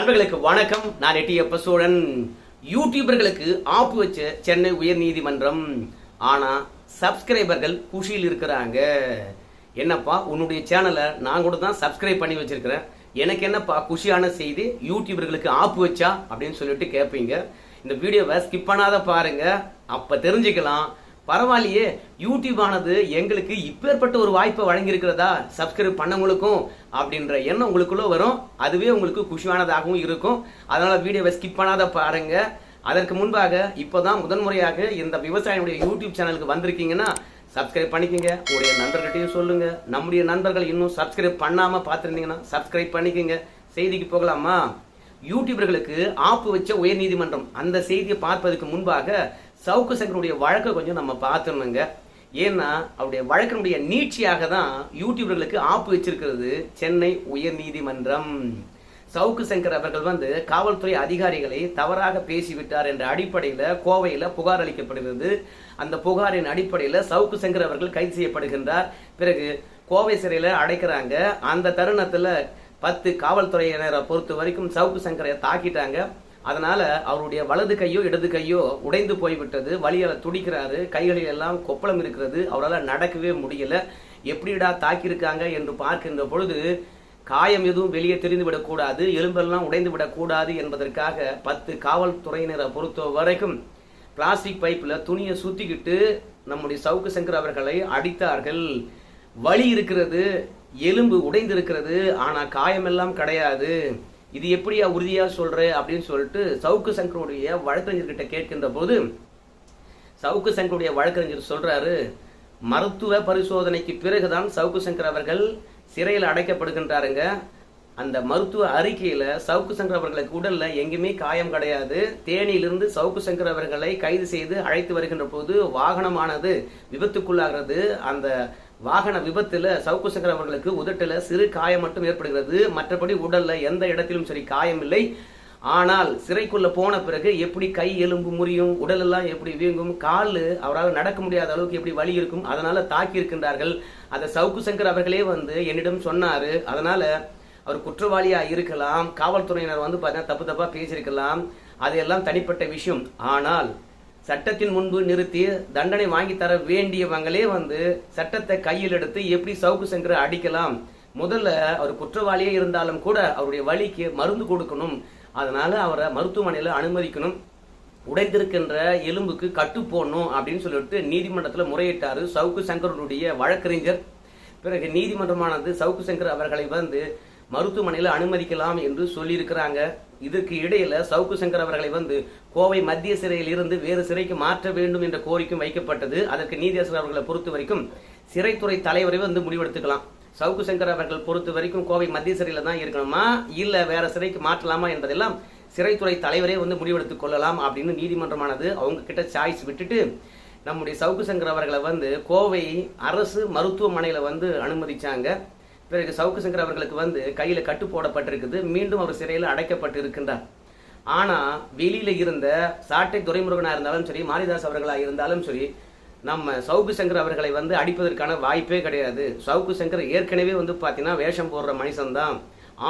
நண்பர்களுக்கு வணக்கம். நான் எட்டியப்ப சோழன். யூடியூபர்களுக்கு ஆப்பு வச்ச சென்னை உயர் நீதிமன்றம் ஆனா சப்ஸ்கிரைபர்கள் குஷியில் இருக்கிறாங்க. என்னப்பா உன்னுடைய சேனலை நான் கூட தான் சப்ஸ்கிரைப் பண்ணி வச்சிருக்கிறேன். எனக்கு என்னப்பா குஷியான செய்தி? யூடியூபர்களுக்கு ஆப்பு வச்சா? அப்படின்னு சொல்லிட்டு கேட்பீங்க இந்த வீடியோவை ஸ்கிப் பண்ணாத பாருங்க. அப்ப தெரிஞ்சுக்கலாம். பரவாயில்லையே யூடியூப் ஆனது எங்களுக்கு இப்பேற்பட்ட ஒரு வாய்ப்பை வழங்கியிருக்கிறதா? சப்ஸ்கிரைப் பண்ணவங்களுக்கும் அப்படின்ற எண்ணம் உங்களுக்குள்ளே வரும். அதுவே உங்களுக்கு குஷியானதாகவும் இருக்கும். அதனால் வீடியோவை ஸ்கிப் பண்ணாத பாருங்க. அதற்கு முன்பாக இப்போ தான் முதன்முறையாக இந்த விவசாயினுடைய யூடியூப் சேனலுக்கு வந்திருக்கீங்கன்னா சப்ஸ்கிரைப் பண்ணிக்கங்க. உங்களுடைய நண்பர்கிட்டையும் சொல்லுங்க. நம்முடைய நண்பர்கள் இன்னும் சப்ஸ்கிரைப் பண்ணாமல் பார்த்துருந்தீங்கன்னா சப்ஸ்கிரைப் பண்ணிக்கங்க. செய்திக்கு போகலாமா? யூடியூபர்களுக்கு ஆப்பு வச்ச உயர்நீதிமன்றம். அந்த செய்தியை பார்ப்பதற்கு முன்பாக சவுக்கு சங்கருடைய வழக்கை கொஞ்சம் நம்ம பார்த்துருணுங்க ஏன்னா அவருடைய வழக்கினுடைய நீட்சியாக தான் யூடியூபர்களுக்கு ஆப்பு வச்சிருக்கிறது. சென்னை உயர் நீதிமன்றம் சவுக்கு சங்கர் அவர்கள் வந்து காவல்துறை அதிகாரிகளை தவறாக பேசிவிட்டார் என்ற அடிப்படையில் கோவையில் புகார் அளிக்கப்படுகிறது. அந்த புகாரின் அடிப்படையில் சவுக்கு சங்கர் அவர்கள் கைது செய்யப்படுகின்றார். பிறகு கோவை சிறையில் அடைக்கிறாங்க. அந்த தருணத்தில் பத்து காவல்துறையினரை பொறுத்த வரைக்கும் சவுக்கு சங்கரை தாக்கிட்டாங்க. அதனால அவருடைய வலது கையோ இடது கையோ உடைந்து போய்விட்டது. வலியால துடிக்கிறாரு. கைகளில் எல்லாம் கொப்பளம் இருக்கிறது. அவரால் நடக்கவே முடியல. எப்படிடா தாக்கியிருக்காங்க என்று பார்க்கின்ற பொழுது காயம் எதுவும் வெளியே தெரிந்து விடக்கூடாது எலும்பெல்லாம் உடைந்து விடக்கூடாது என்பதற்காக பத்து காவல்துறையினரை பொறுத்த வரைக்கும் பிளாஸ்டிக் பைப்பில் துணியை சுத்திக்கிட்டு நம்முடைய சவுக்கு சங்கர் அவர்களை அடித்தார்கள். வலி இருக்கிறது எலும்பு உடைந்திருக்கிறது. ஆனால் காயமெல்லாம் கிடையாது. இது எப்படியா உறுதியா சொல்ற அப்படின்னு சொல்லிட்டு சவுக்கு சங்கருடைய வழக்கறிஞர்கிட்ட கேட்கின்ற போது சவுக்கு சங்கருடைய வழக்கறிஞர் சொல்றாரு மருத்துவ பரிசோதனைக்கு பிறகுதான் சவுக்கு சங்கர் அவர்கள் சிறையில் அடைக்கப்படுகின்றாருங்க. அந்த மருத்துவ அறிக்கையில சவுக்கு சங்கர் அவர்களுக்கு உடல்ல எங்குமே காயம் கிடையாது. தேனியிலிருந்து சவுக்கு சங்கர் அவர்களை கைது செய்து அழைத்து வருகின்ற போது வாகனமானது விபத்துக்குள்ளாகிறது. அந்த வாகன விபத்துல சவுக்கு சங்கர் அவர்களுக்கு உதட்டுல சிறு காயம் மட்டும் ஏற்படுகிறது. மற்றபடி உடல்ல எந்த இடத்திலும் சரி காயம் இல்லை. ஆனால் சிறைக்குள்ள போன பிறகு எப்படி கை எலும்பு முறியும் உடல் எல்லாம் எப்படி வீங்கும் கால் அவரால் நடக்க முடியாத அளவுக்கு எப்படி வலி இருக்கும் அதனால தாக்கி இருக்கின்றார்கள். அதை சவுக்கு சங்கர் அவர்களே வந்து என்னிடம் சொன்னாரு. அதனால அவர் குற்றவாளியா இருக்கலாம் காவல்துறையினர் வந்து பார்த்தீங்கன்னா தப்பு தப்பா பேசியிருக்கலாம். அதையெல்லாம் தனிப்பட்ட விஷயம். ஆனால் சட்டத்தின் முன்பு நிறுத்தி தண்டனை வாங்கி தர வேண்டியவங்களே வந்து சட்டத்தை கையில் எடுத்து எப்படி சவுக்கு சங்கரை அடிக்கலாம்? முதல்ல அவர் குற்றவாளியே இருந்தாலும் கூட அவருடைய வழிக்கு மருந்து கொடுக்கணும். அதனால அவரை மருத்துவமனையில் அனுமதிக்கணும். உடைந்திருக்கின்ற எலும்புக்கு கட்டு போடணும் அப்படின்னு சொல்லிட்டு நீதிமன்றத்தில் முறையிட்டார் சவுக்கு சங்கருடைய வழக்கறிஞர். பிறகு நீதிமன்றமானது சவுக்கு சங்கர் அவர்களை வந்து மருத்துவமனையில் அனுமதிக்கலாம் என்று சொல்லியிருக்கிறாங்க. இதற்கு இடையில சவுக்கு சங்கர் அவர்களை வந்து கோவை மத்திய சிறையில் இருந்து வேறு சிறைக்கு மாற்ற வேண்டும் என்ற கோரிக்கையும் வைக்கப்பட்டது. அதற்கு நீதியரசர் அவர்களை பொறுத்த வரைக்கும் சிறைத்துறை தலைவரை வந்து முடிவெடுத்துக்கலாம். சவுக்கு சங்கர் அவர்கள் பொறுத்த வரைக்கும் கோவை மத்திய சிறையில தான் இருக்கணுமா? இல்ல வேற சிறைக்கு மாற்றலாமா என்பதெல்லாம் சிறைத்துறை தலைவரே வந்து முடிவெடுத்துக் கொள்ளலாம் அப்படின்னு நீதிமன்றமானது அவங்க கிட்ட சாய்ஸ் விட்டுட்டு நம்முடைய சவுக்கு சங்கர் அவர்களை வந்து கோவை அரசு மருத்துவமனையில வந்து அனுமதிச்சாங்க. பிறகு சவுக்கு சங்கர் அவர்களுக்கு வந்து கையில் கட்டு போடப்பட்டிருக்குது. மீண்டும் அவர் சிறையில் அடைக்கப்பட்டு இருக்கின்றார் ஆனால் வெளியில் இருந்த சாட்டை துறைமுருகனாக இருந்தாலும் சரி மாரிதாஸ் அவர்களாக இருந்தாலும் சரி நம்ம சவுக்கு சங்கர் அவர்களை வந்து அடிப்பதற்கான வாய்ப்பே கிடையாது. சவுக்கு சங்கர் ஏற்கனவே வந்து பார்த்தீங்கன்னா வேஷம் போடுற மனுஷன்தான்.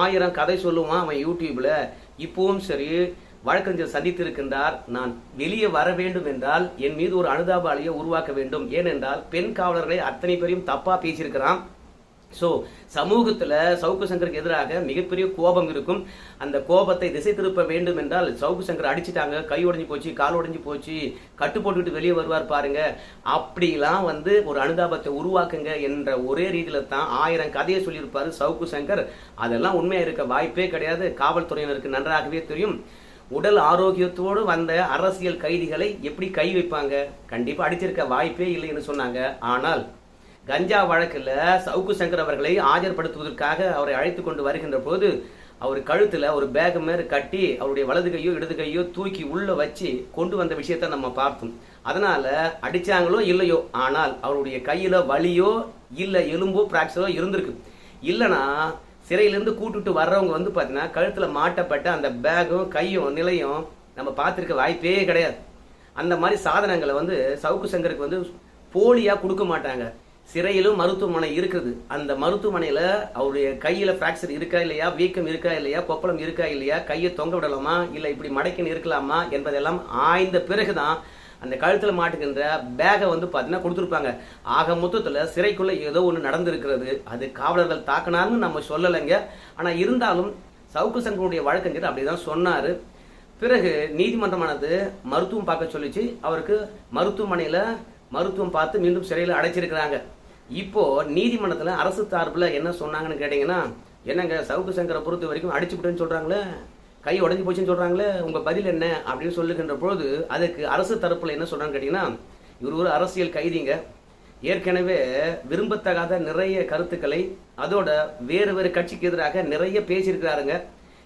ஆயிரம் கதை சொல்லுவான் அவன் யூடியூப்பில் இப்பவும் சரி வழக்கறிஞர் சந்தித்திருக்கின்றார். நான் வெளியே வர வேண்டும் என்றால் என் மீது ஒரு அனுதாபாலையை உருவாக்க வேண்டும். ஏனென்றால் பெண் காவலர்களை அத்தனை பேரையும் தப்பாக பேசியிருக்கிறான். ஸோ சமூகத்தில் சவுக்கு சங்கருக்கு எதிராக மிகப்பெரிய கோபம் இருக்கும். அந்த கோபத்தை திசை திருப்ப வேண்டும் என்றால் சவுக்கு சங்கர் அடிச்சிட்டாங்க கை உடஞ்சி போச்சு கால் உடஞ்சி போச்சு கட்டு போட்டுக்கிட்டு வெளியே வருவார் பாருங்க. அப்படிலாம் வந்து ஒரு அனுதாபத்தை உருவாக்குங்க என்ற ஒரே ரீதியில தான் ஆயிரம் கதையை சொல்லியிருப்பார் சவுக்கு சங்கர். அதெல்லாம் உண்மையாக இருக்க வாய்ப்பே கிடையாது. காவல்துறையினருக்கு நன்றாகவே தெரியும். உடல் ஆரோக்கியத்தோடு வந்த அரசியல் கைதிகளை எப்படி கை வைப்பாங்க? கண்டிப்பாக அடிச்சிருக்க வாய்ப்பே இல்லைன்னு சொன்னாங்க. ஆனால் கஞ்சா வழக்கில் சவுக்கு சங்கர் அவர்களை ஆஜர்படுத்துவதற்காக அவரை அழைத்து கொண்டு வருகின்ற போது அவர் கழுத்தில் ஒரு பேக் மாரி கட்டி அவருடைய வலது கையோ இடது கையோ தூக்கி உள்ள வச்சு கொண்டு வந்த விஷயத்த நம்ம பார்த்தோம். அதனால அடிச்சாங்களோ இல்லையோ ஆனால் அவருடைய கையில வலியோ இல்லை எலும்போ பிராக்சரோ இருந்திருக்கு. இல்லைன்னா சிறையிலேருந்து கூட்டுட்டு வர்றவங்க வந்து பார்த்தீங்கன்னா கழுத்தில் மாட்டப்பட்ட அந்த பேகும் கையும் நிலையும் நம்ம பார்த்துருக்க வாய்ப்பே கிடையாது. அந்த மாதிரி சாதனங்களை வந்து சவுக்கு சங்கருக்கு வந்து போலியாக கொடுக்க மாட்டாங்க. சிறையிலும் மருத்துவமனை இருக்குது அந்த மருத்துவமனையில் அவருடைய கையில் ஃப்ராக்சர் இருக்கா இல்லையா? வீக்கம் இருக்கா இல்லையா? கொப்பளம் இருக்கா இல்லையா? கையை தொங்க விடலாமா? இல்லை இப்படி மடக்கின்னு இருக்கலாமா என்பதெல்லாம் ஆய்ந்த பிறகு தான் அந்த கழுத்தில் மாட்டுகின்ற பேகை வந்து பார்த்தீங்கன்னா கொடுத்துருப்பாங்க. ஆக மொத்தத்தில் சிறைக்குள்ளே ஏதோ ஒன்று நடந்திருக்கிறது. அது காவலர்கள் தாக்கினார்னு நம்ம சொல்லலைங்க. ஆனால் இருந்தாலும் சவுக்கு சங்கருடைய வழக்கறிஞர் அப்படி தான் சொன்னார். பிறகு நீதிமன்றமானது மருத்துவம் பார்க்க சொல்லிச்சு. அவருக்கு மருத்துவமனையில் மருத்துவம் பார்த்து மீண்டும் சிறையில் அடைச்சிருக்கிறாங்க. இப்போ நீதிமன்றத்தில் அரசு சார்பில் என்ன சொன்னாங்கன்னு கேட்டிங்கன்னா என்னங்க சவுக்கு சங்கரை பொறுத்த வரைக்கும் அடிச்சுக்கிட்டேன்னு சொல்கிறாங்களே கை உடஞ்சி போச்சுன்னு சொல்கிறாங்களே உங்கள் பதில் என்ன? அப்படின்னு சொல்லுகின்ற பொழுது அதுக்கு அரசு தரப்பில் என்ன சொல்கிறான்னு கேட்டிங்கன்னா இவர் ஒரு அரசியல் கைதிங்க. ஏற்கனவே விரும்பத்தகாத நிறைய கருத்துக்களை அதோட வேறு வேறு கட்சிக்கு எதிராக நிறைய பேசியிருக்கிறாருங்க.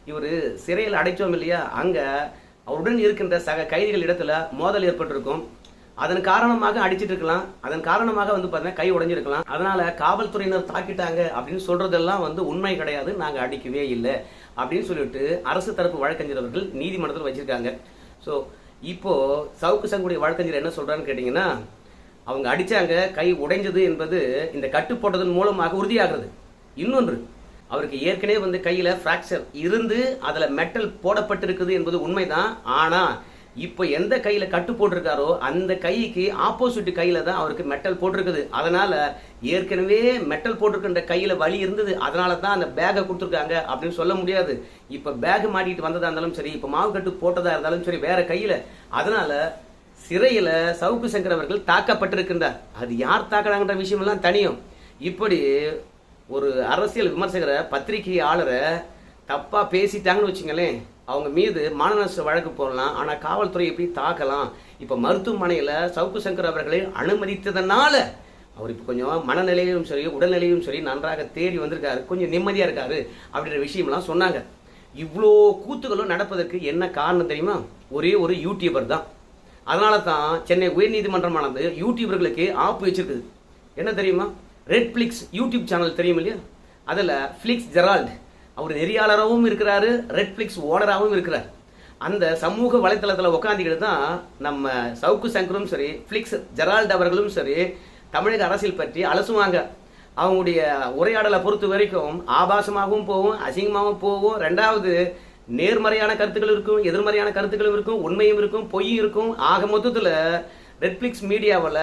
இவர் சிறையில் அடைச்சோம் இல்லையா? அங்கே அவருடன் இருக்கின்ற சக கைதிகள் இடத்துல மோதல் ஏற்பட்டிருக்கும். அதன் காரணமாக அடிச்சிட்டு இருக்கலாம். அதன் காரணமாக வந்து பார்த்தீங்கன்னா கை உடஞ்சிருக்கலாம். அதனால காவல்துறையினர் தாக்கிட்டாங்க அப்படின்னு சொல்றதெல்லாம் வந்து உண்மை கிடையாது. நாங்க அடிக்கவே இல்லை அப்படின்னு சொல்லிட்டு அரசு தரப்பு வழக்கறிஞர்கள் அவர்கள் நீதிமன்றத்தில் வச்சிருக்காங்க. ஸோ இப்போ சவுக்கு சங்குடைய வழக்கறிஞர் என்ன சொல்றான்னு கேட்டீங்கன்னா அவங்க அடிச்சாங்க கை உடைஞ்சது என்பது இந்த கட்டு போட்டதன் மூலமாக உறுதியாகிறது. இன்னொன்று அவருக்கு ஏற்கனவே வந்து கையில ஃப்ராக்சர் இருந்து அதுல மெட்டல் போடப்பட்டிருக்குது என்பது உண்மைதான். ஆனா இப்போ எந்த கையில் கட்டு போட்டிருக்காரோ அந்த கைக்கு ஆப்போசிட் கையில் தான் அவருக்கு மெட்டல் போட்டிருக்குது. அதனால் ஏற்கனவே மெட்டல் போட்டிருக்கின்ற கையில் வலி இருந்தது. அதனால தான் அந்த பேகை கொடுத்துருக்காங்க அப்படின்னு சொல்ல முடியாது. இப்போ பேக் மாட்டிட்டு வந்ததாக இருந்தாலும் சரி இப்போ மாவு கட்டு போட்டதாக இருந்தாலும் சரி வேற கையில். அதனால் சிறையில் சவுக்கு சங்கர் அவர்கள் தாக்கப்பட்டிருக்கின்றார். அது யார் தாக்குறாங்கன்ற விஷயமெல்லாம் தனியும். இப்படி ஒரு அரசியல் விமர்சகரை பத்திரிகையாளரை தப்பாக பேசிட்டாங்கன்னு வச்சுங்களேன் அவங்க மீது மானநஷ்ட வழக்கு போடலாம் ஆனால் காவல்துறை எப்படி தாக்கலாம்? இப்போ மருத்துவமனையில் சவுக்கு சங்கர் அவர்களை அனுமதித்ததனால அவர் இப்போ கொஞ்சம் மனநிலையிலும் சரி உடல்நிலையும் சரி நன்றாக தேடி வந்திருக்காரு கொஞ்சம் நிம்மதியாக இருக்காரு அப்படின்ற விஷயம்லாம் சொன்னாங்க. இவ்வளோ கூத்துகளும் நடப்பதற்கு என்ன காரணம் தெரியுமா? ஒரே ஒரு யூடியூபர் தான். அதனால தான் சென்னை உயர்நீதிமன்றமானது யூடியூபர்களுக்கு ஆப்பு வச்சிருக்குது. என்ன தெரியுமா? ரெட் ஃப்ளிக்ஸ் யூடியூப் சேனல் தெரியும் இல்லையா? அதில் ஃப்ளிக்ஸ் ஜெரால்ட் அவர் நெறியாளராகவும் இருக்கிறாரு ரெட்ஃப்ளிக்ஸ் ஓனராகவும் இருக்கிறார். அந்த சமூக வலைத்தளத்தில் உட்காந்துக்கிட்டு தான் நம்ம சவுக்கு சங்கரும் சரி ஃபிளிக்ஸ் ஜெரால்ட் அவர்களும் சரி தமிழக அரசியல் பற்றி அலசுவாங்க. அவங்களுடைய உரையாடலை பொறுத்த வரைக்கும் ஆபாசமாகவும் போகும் அசிங்கமாகவும் போகும். ரெண்டாவது நேர்மறையான கருத்துக்கள் இருக்கும் எதிர்மறையான கருத்துக்களும் இருக்கும் உண்மையும் இருக்கும் பொய்யும் இருக்கும். ஆக மொத்தத்தில் ரெட்ஃபிளிக்ஸ் மீடியாவில்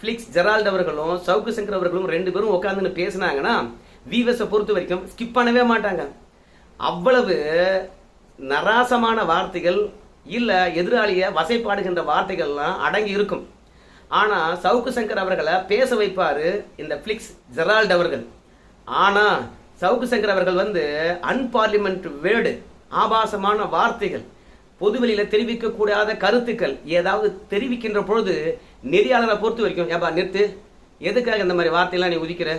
ஃபிளிக்ஸ் ஜெரால்ட் அவர்களும் சவுக்கு சங்கர் அவர்களும் ரெண்டு பேரும் உட்காந்துன்னு பேசினாங்கன்னா வீவஸை பொறுத்த வரைக்கும் ஸ்கிப் பண்ணவே மாட்டாங்க. அவ்வளவு நராசமான வார்த்தைகள் இல்லை எதிராளியை வசைப்பாடுகின்ற வார்த்தைகள்லாம் அடங்கி இருக்கும். ஆனால் சவுக்கு சங்கர் அவர்களை பேச வைப்பார் இந்த ஃப்ளிக்ஸ் ஜெரால்ட் அவர்கள். ஆனால் சவுக்கு சங்கர் அவர்கள் வந்து அன்பார்லிமெண்ட் வேர்டு ஆபாசமான வார்த்தைகள் பொதுவெளியில் தெரிவிக்கக்கூடாத கருத்துக்கள் ஏதாவது தெரிவிக்கின்ற பொழுது நெறியாளரை பொறுத்த வரைக்கும் ஏப்பா நிறுத்து எதுக்காக இந்த மாதிரி வார்த்தையெல்லாம் நீ உதிக்கிற?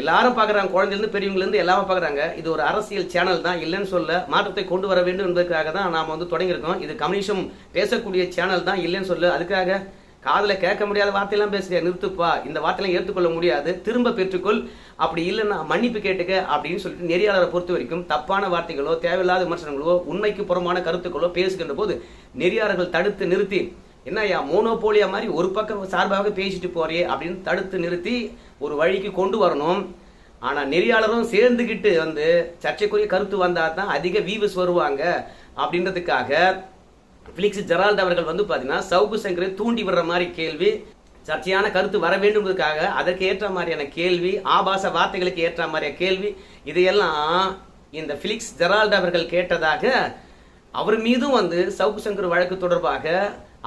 எல்லாரும் பார்க்குறாங்க குழந்தைலேருந்து பெரியவங்கலேருந்து எல்லாமே பார்க்குறாங்க. இது ஒரு அரசியல் சேனல் தான் இல்லைன்னு சொல்ல மாற்றத்தை கொண்டு வர வேண்டும் என்பதற்காக தான் நாம் வந்து தொடங்கியிருக்கோம். இது கம்யூனிசம் பேசக்கூடிய சேனல் தான் இல்லைன்னு சொல்ல. அதுக்காக காதில் கேட்க முடியாத வார்த்தையெல்லாம் பேசுறியா? நிறுத்துப்பா. இந்த வார்த்தையெல்லாம் ஏற்றுக்கொள்ள முடியாது. திரும்ப பெற்றுக்கொள். அப்படி இல்லைன்னா மன்னிப்பு கேட்டுக்க அப்படின்னு சொல்லிட்டு நெறியாளரை பொறுத்த வரைக்கும் தப்பான வார்த்தைகளோ தேவையில்லாத விமர்சனங்களோ உண்மைக்கு புறமான கருத்துக்களோ பேசுகின்ற போது நெறியாளர்கள் தடுத்து நிறுத்தி என்னய்யா மோனோபோலியா மாதிரி ஒரு பக்கம் சார்பாக பேசிட்டு போறியே அப்படின்னு தடுத்து நிறுத்தி ஒரு வழிக்கு கொண்டு வரணும். ஆனால் நெறியாளரும் சேர்ந்துக்கிட்டு வந்து சர்ச்சைக்குரிய கருத்து வந்தால் தான் அதிக வீவஸ் வருவாங்க அப்படின்றதுக்காக ஃபிலிக்ஸ் ஜெரால்ட் அவர்கள் வந்து பார்த்தீங்கன்னா சவுக்கு சங்கரை தூண்டி விடுற மாதிரி கேள்வி சர்ச்சையான கருத்து வர வேண்டும்ன்றதுக்காக அதற்கு ஏற்ற மாதிரியான கேள்வி ஆபாச வார்த்தைகளுக்கு ஏற்ற மாதிரியான கேள்வி இதையெல்லாம் இந்த ஃபிலிக்ஸ் ஜெரால்ட் அவர்கள் கேட்டதாக அவர் மீதும் வந்து சவுக்கு சங்கர் வழக்கு தொடர்பாக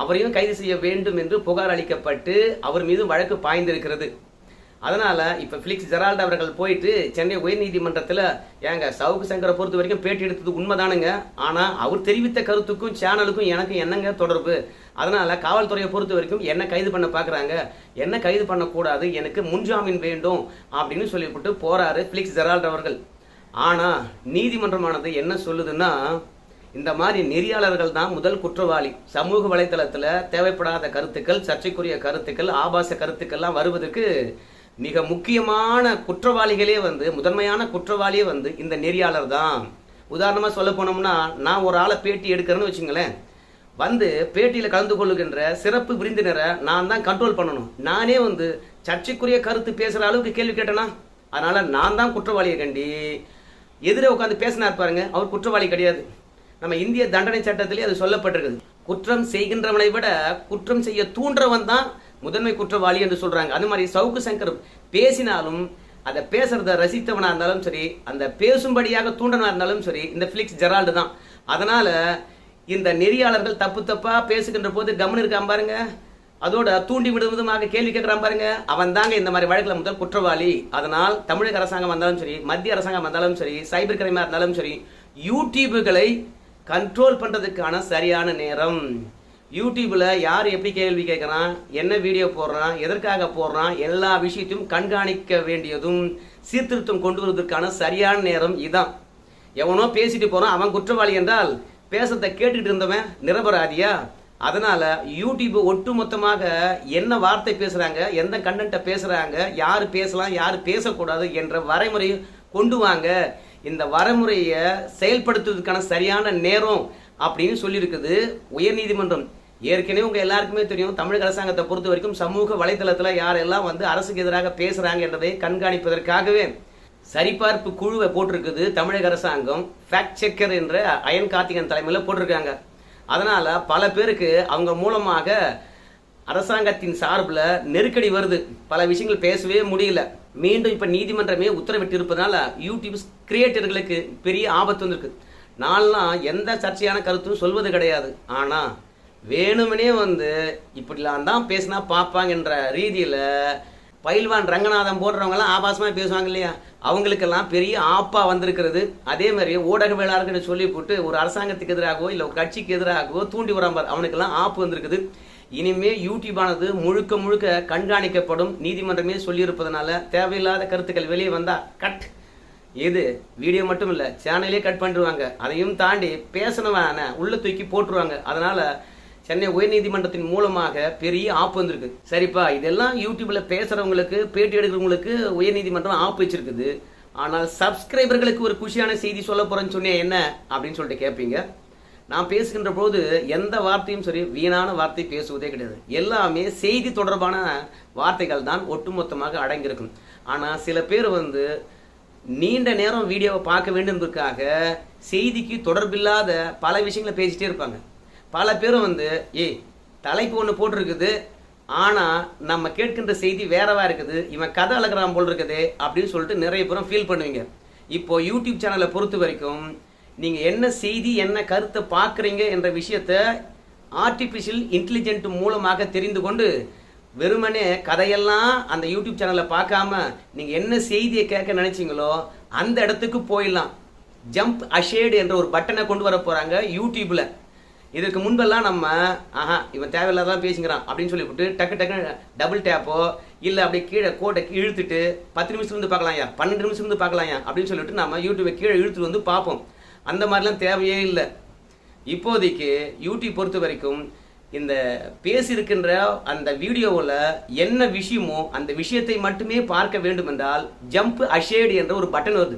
அவரையும் கைது செய்ய வேண்டும் என்று புகார் அளிக்கப்பட்டு அவர் மீது வழக்கு பாய்ந்திருக்கிறது. அதனால இப்போ ஃபிலிக்ஸ் ஜெரால்டு அவர்கள் போயிட்டு சென்னை உயர்நீதிமன்றத்தில் ஏங்க சவுக்கு சங்கரை பொறுத்த வரைக்கும் பேட்டி எடுத்தது உண்மைதானுங்க. ஆனால் அவர் தெரிவித்த கருத்துக்கும் சேனலுக்கும் எனக்கு என்னங்க தொடர்பு? அதனால காவல்துறையை பொறுத்த வரைக்கும் என்ன கைது பண்ண பார்க்குறாங்க என்ன கைது பண்ணக்கூடாது? எனக்கு முன்ஜாமீன் வேண்டும் அப்படின்னு சொல்லிவிட்டு போறாரு ஃபிலிக்ஸ் ஜெரால்டு அவர்கள். ஆனால் நீதிமன்றமானது என்ன சொல்லுதுன்னா இந்த மாதிரி நெறியாளர்கள் தான் முதல் குற்றவாளி. சமூக வலைதளத்தில் தேவைப்படாத கருத்துக்கள் சர்ச்சைக்குரிய கருத்துக்கள் ஆபாச கருத்துக்கள்லாம் வருவதற்கு மிக முக்கியமான குற்றவாளிகளே வந்து முதன்மையான குற்றவாளியே வந்து இந்த நெறியாளர் தான். உதாரணமாக சொல்ல போனோம்னா நான் ஒரு ஆளை பேட்டி எடுக்கிறேன்னு வச்சுங்களேன். வந்து பேட்டியில் கலந்து கொள்ளுகின்ற சிறப்பு விருந்தினரை நான் தான் கண்ட்ரோல் பண்ணணும். நானே வந்து சர்ச்சைக்குரிய கருத்து பேசுகிற அளவுக்கு கேள்வி கேட்டேனா? அதனால் நான் தான் குற்றவாளியை கண்டி. எதிரே உட்காந்து பேசினார் பாருங்க அவர் குற்றவாளி கிடையாது. நம்ம இந்திய தண்டனை சட்டத்திலே அது சொல்லப்பட்டிருக்குது. குற்றம் செய்கின்றவனை விட குற்றம் செய்ய தூண்டுறவன் தான் முதன்மை குற்றவாளி என்று சொல்றாங்க. அது மாதிரி சவுக்கு சங்கர் பேசினாலும் அதை பேசுறத ரசித்தவனா இருந்தாலும் சரி அந்த பேசும்படியாக தூண்டனா இருந்தாலும் சரி இந்த பிளிக்ஸ் ஜெரால்டு தான். அதனால இந்த நெறியாளர்கள் தப்பு தப்பா பேசுகின்ற போது கவனம் இருக்காம பாருங்க. அதோட தூண்டி விடும் விதமாக கேள்வி கேட்கிறான் பாருங்க. அவன் தாங்க இந்த மாதிரி வழக்கில் முதல் குற்றவாளி. அதனால் தமிழக அரசாங்கம் வந்தாலும் சரி மத்திய அரசாங்கம் வந்தாலும் சரி சைபர் கிரைமா இருந்தாலும் சரி யூடியூபுகளை கண்ட்ரோல் பண்ணுறதுக்கான சரியான நேரம். யூடியூப்பில் யார் எப்படி கேள்வி கேட்குறான் என்ன வீடியோ போடுறான் எதற்காக போடுறான் எல்லா விஷயத்தையும் கண்காணிக்க வேண்டியதும் சீர்திருத்தம் கொண்டு வருவதற்கான சரியான நேரம் இதான். எவனோ பேசிட்டு போகிறான் அவன் குற்றவாளி என்றால் பேசத்தை கேட்டுக்கிட்டு இருந்தவன் நிரபராதியா? அதனால் யூடியூப் ஒட்டுமொத்தமாக என்ன வார்த்தை பேசுகிறாங்க எந்த கண்டென்ட்டை பேசுகிறாங்க யார் பேசலாம் யார் பேசக்கூடாது என்ற வரைமுறையை கொண்டு வாங்க. இந்த வரைமுறையை செயல்படுத்துவதற்கான சரியான நேரம் அப்படின்னு சொல்லியிருக்குது உயர்நீதிமன்றம் ஏற்கனவே உங்கள் எல்லாருக்குமே தெரியும் தமிழக அரசாங்கத்தை பொறுத்த வரைக்கும் சமூக வலைதளத்தில் யாரெல்லாம் வந்து அரசுக்கு எதிராக பேசுகிறாங்க என்றதை கண்காணிப்பதற்காகவே சரிபார்ப்பு குழுவை போட்டிருக்குது தமிழக அரசாங்கம். ஃபேக்ட் செக்கர் என்ற அயன் கார்த்திகன் தலைமையில் போட்டிருக்காங்க. அதனால் பல பேருக்கு அவங்க மூலமாக அரசாங்கத்தின் சார்பில் நெருக்கடி வருது. பல விஷயங்கள் பேசவே முடியல. மீண்டும் இப்போ நீதிமன்றமே உத்தரவிட்டிருப்பதனால யூடியூப் கிரியேட்டர்களுக்கு பெரிய ஆபத்து வந்திருக்கு. நான்லாம் எந்த சர்ச்சையான கருத்தும் சொல்வது கிடையாது. ஆனால் வேணுமனே வந்து இப்படிலாம் தான் பேசினா பார்ப்பாங்கன்ற ரீதியில் பயில்வான் ரங்கநாதன் போடுறவங்கலாம் ஆபாசமாக பேசுவாங்க இல்லையா? அவங்களுக்கெல்லாம் பெரிய ஆப்பா வந்திருக்கிறது. அதே மாதிரி ஊடகவியலாளர்கள் சொல்லி போட்டு ஒரு அரசாங்கத்துக்கு எதிராகவோ இல்லை ஒரு கட்சிக்கு எதிராகவோ தூண்டி வராம்பார் அவனுக்கெல்லாம் ஆப்பு வந்திருக்குது. இனிமே யூடியூபானது முழுக்க முழுக்க கண்காணிக்கப்படும். நீதிமன்றமே சொல்லியிருப்பதனால தேவையில்லாத கருத்துக்கள் வெளியே வந்தா கட் இது வீடியோ மட்டும் இல்ல சேனலே கட் பண்ணிடுவாங்க. அதையும் தாண்டி பேசினவன உள்ள தூக்கி போட்டுருவாங்க. அதனால சென்னை உயர்நீதிமன்றத்தின் மூலமாக பெரிய ஆப்பு வந்திருக்கு. சரிப்பா இதெல்லாம் யூடியூப்ல பேசுறவங்களுக்கு பேட்டி எடுக்கிறவங்களுக்கு உயர்நீதிமன்றம் ஆப்பு வச்சிருக்குது. ஆனால் சப்ஸ்கிரைபர்களுக்கு ஒரு குஷியான செய்தி சொல்ல போறேன்னு சொன்னேன் என்ன? அப்படின்னு சொல்லிட்டு கேட்பீங்க நான் பேசுகின்ற போது எந்த வார்த்தையும் சரி வீணான வார்த்தை பேசுவதே கிடையாது. எல்லாமே செய்தி தொடர்பான வார்த்தைகள் தான் ஒட்டுமொத்தமாக அடங்கியிருக்கும். ஆனால் சில பேர் வந்து நீண்ட நேரம் வீடியோவை பார்க்க வேண்டும்ன்றதுக்காக செய்திக்கு தொடர்பில்லாத பல விஷயங்களை பேசிகிட்டே இருப்பாங்க. பல பேரும் வந்து ஏய் தலைப்பு ஒன்று போட்டிருக்குது. ஆனால் நம்ம கேட்கின்ற செய்தி வேறவா இருக்குது? இவன் கதை அழகிறான் போல் இருக்குது. அப்படின்னு சொல்லிட்டு நிறைய பேரும் ஃபீல் பண்ணுவீங்க. இப்போ யூடியூப் சேனலை பொறுத்த வரைக்கும் நீங்கள் என்ன செய்தி என்ன கருத்தை பார்க்குறீங்க என்ற விஷயத்த ஆர்டிஃபிஷியல் இன்டெலிஜென்ட் மூலமாக தெரிந்து கொண்டு வெறுமனே கதையெல்லாம் அந்த யூடியூப் சேனலை பார்க்காம நீங்கள் என்ன செய்தியை கேட்க நினச்சிங்களோ அந்த இடத்துக்கு போயிடலாம். ஜம்ப் அஷேடு என்ற ஒரு பட்டனை கொண்டு வர போகிறாங்க யூடியூப்பில் இதுக்கு முன்பெல்லாம் நம்ம ஆஹா இவன் தேவையில்லாதான் பேசுகிறான் அப்படின்னு சொல்லிவிட்டு டக்கு டக்கு டபுள் டேப்போ இல்லை அப்படியே கீழே கோட்டை இழுத்துட்டு பத்து நிமிஷம் இருந்து பார்க்கலாம்யா பன்னெண்டு நிமிஷம் இருந்து பார்க்கலாம்யா அப்படின்னு சொல்லிட்டு நம்ம யூடியூப்பை கீழே இழுத்துட்டு வந்து பார்ப்போம். அந்த மாதிரிலாம் தேவையே இல்லை. இப்போதைக்கு யூடியூப் பொறுத்த வரைக்கும் இந்த பேசியிருக்கின்ற அந்த வீடியோவில் என்ன விஷயமோ அந்த விஷயத்தை மட்டுமே பார்க்க வேண்டும் என்றால் ஜம்ப் அஷேடு என்ற ஒரு பட்டன் வருது.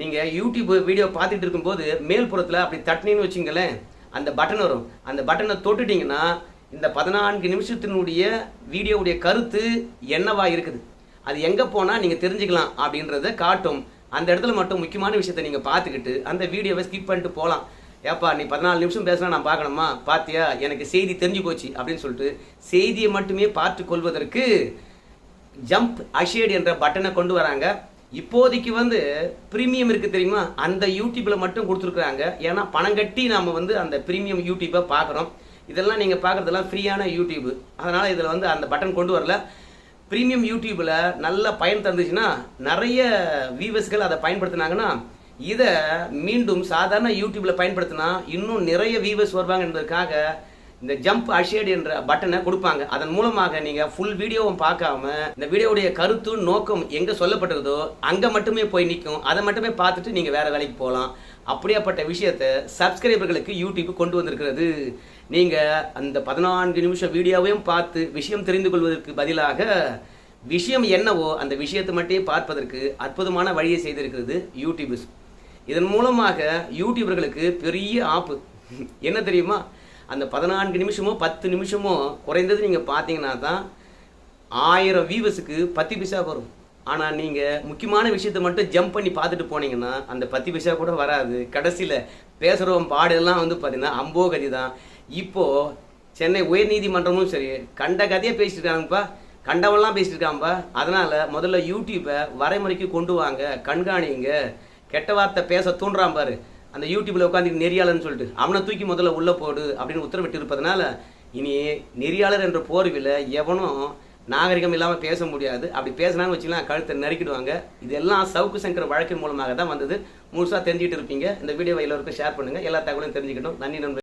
நீங்கள் யூடியூப் வீடியோ பார்த்துட்டு இருக்கும்போது மேல்புறத்தில் அப்படி தட்டினு வச்சுங்களேன் அந்த பட்டன் வரும். அந்த பட்டனை தொட்டுட்டீங்கன்னா இந்த பதினான்கு நிமிஷத்தினுடைய வீடியோவுடைய கருத்து என்னவா இருக்குது? அது எங்கே போனால் நீங்கள் தெரிஞ்சுக்கலாம் அப்படின்றத காட்டும். அந்த இடத்துல மட்டும் முக்கியமான விஷயத்தை நீங்கள் பார்த்துக்கிட்டு அந்த வீடியோவை ஸ்கிப் பண்ணிட்டு போகலாம் ஏப்பா நீ பதினாலு நிமிஷம் பேசினா நான் பார்க்கணுமா? பார்த்தியா எனக்கு செய்தி தெரிஞ்சு போச்சு அப்படின்னு சொல்லிட்டு செய்தியை மட்டுமே பார்த்து கொள்வதற்கு ஜம்ப் அஷேட் என்ற பட்டனை கொண்டு வராங்க. இப்போதைக்கு வந்து ப்ரீமியம் இருக்குது தெரியுமா? அந்த யூடியூப்பில் மட்டும் கொடுத்துருக்குறாங்க. ஏன்னா பணம் கட்டி நாம் வந்து அந்த ப்ரீமியம் யூடியூப்பை பார்க்குறோம். இதெல்லாம் நீங்கள் பார்க்குறதெல்லாம் ஃப்ரீயான யூடியூப் அதனால் இதில் வந்து அந்த பட்டன் கொண்டு வரல. ப்ரீமியம் யூடியூப்பில் நல்ல பயன் தந்துச்சுன்னா நிறைய வியூவர்ஸ்கள் அதை பயன்படுத்தினாங்கன்னா இதை மீண்டும் சாதாரண யூடியூப்பில் பயன்படுத்தினா இன்னும் நிறைய வியூவர்ஸ் வருவாங்க என்பதற்காக இந்த ஜம்ப் அஷேட் என்ற பட்டனை கொடுப்பாங்க. அதன் மூலமாக நீங்கள் ஃபுல் வீடியோவும் பார்க்காம இந்த வீடியோவுடைய கருத்து நோக்கம் எங்கே சொல்லப்பட்டிருதோ அங்கே மட்டுமே போய் நிற்கும். அதை மட்டுமே பார்த்துட்டு நீங்கள் வேறு வேலைக்கு போகலாம். அப்படியாப்பட்ட விஷயத்தை சப்ஸ்கிரைபர்களுக்கு யூடியூப் கொண்டு வந்திருக்கிறது. நீங்கள் அந்த பதினான்கு நிமிஷம் வீடியோவையும் பார்த்து விஷயம் தெரிந்து கொள்வதற்கு பதிலாக விஷயம் என்னவோ அந்த விஷயத்தை மட்டும் பார்ப்பதற்கு அற்புதமான வழியை செய்திருக்கிறது யூடியூபர்ஸ் இதன் மூலமாக யூடியூபர்களுக்கு பெரிய ஆப்பு. என்ன தெரியுமா? அந்த பதினான்கு நிமிஷமோ பத்து நிமிஷமோ குறைந்தது நீங்கள் பார்த்தீங்கன்னா தான் ஆயிரம் வியூவர்ஸுக்கு பத்து பைசா வரும். ஆனால் நீங்கள் முக்கியமான விஷயத்தை மட்டும் ஜம்ப் பண்ணி பார்த்துட்டு போனீங்கன்னா அந்த பத்து பைசா கூட வராது. கடைசியில் பேசுகிறவன் பாடெல்லாம் வந்து பார்த்தீங்கன்னா அம்போ கதி தான் இப்போது சென்னை உயர்நீதிமன்றமும் சரி கண்ட கதையை பேசிட்டு இருக்காங்கப்பா. கண்டவெல்லாம் பேசிட்டு இருக்காங்கப்பா. அதனால் முதல்ல யூடியூப்பை வரைமுறைக்கு கொண்டு வாங்க கண்காணிங்க. கெட்ட வார்த்தை பேச தூண்டுறான் பாரு. அந்த யூடியூப்பில் உட்காந்து நெறியாளர்னு சொல்லிட்டு அவனை தூக்கி முதல்ல உள்ளே போடு அப்படின்னு உத்தரவிட்டு இருப்பதனால இனி நெறியாளர் என்ற போர்வில் எவனும் நாகரிகம் இல்லாமல் பேச முடியாது. அப்படி பேசினாங்க வச்சுக்கலாம் கழுத்தை நறுக்கிடுவாங்க இதெல்லாம் சவுக்கு சங்கர் வழக்கின் மூலமாக தான் வந்தது. முழுசாக தெரிஞ்சுக்கிட்டு இருப்பீங்க. இந்த வீடியோவை எல்லோருக்கும் ஷேர் பண்ணுங்கள் எல்லா தகவலையும் தெரிஞ்சுக்கணும். நன்றி நண்பர்களே.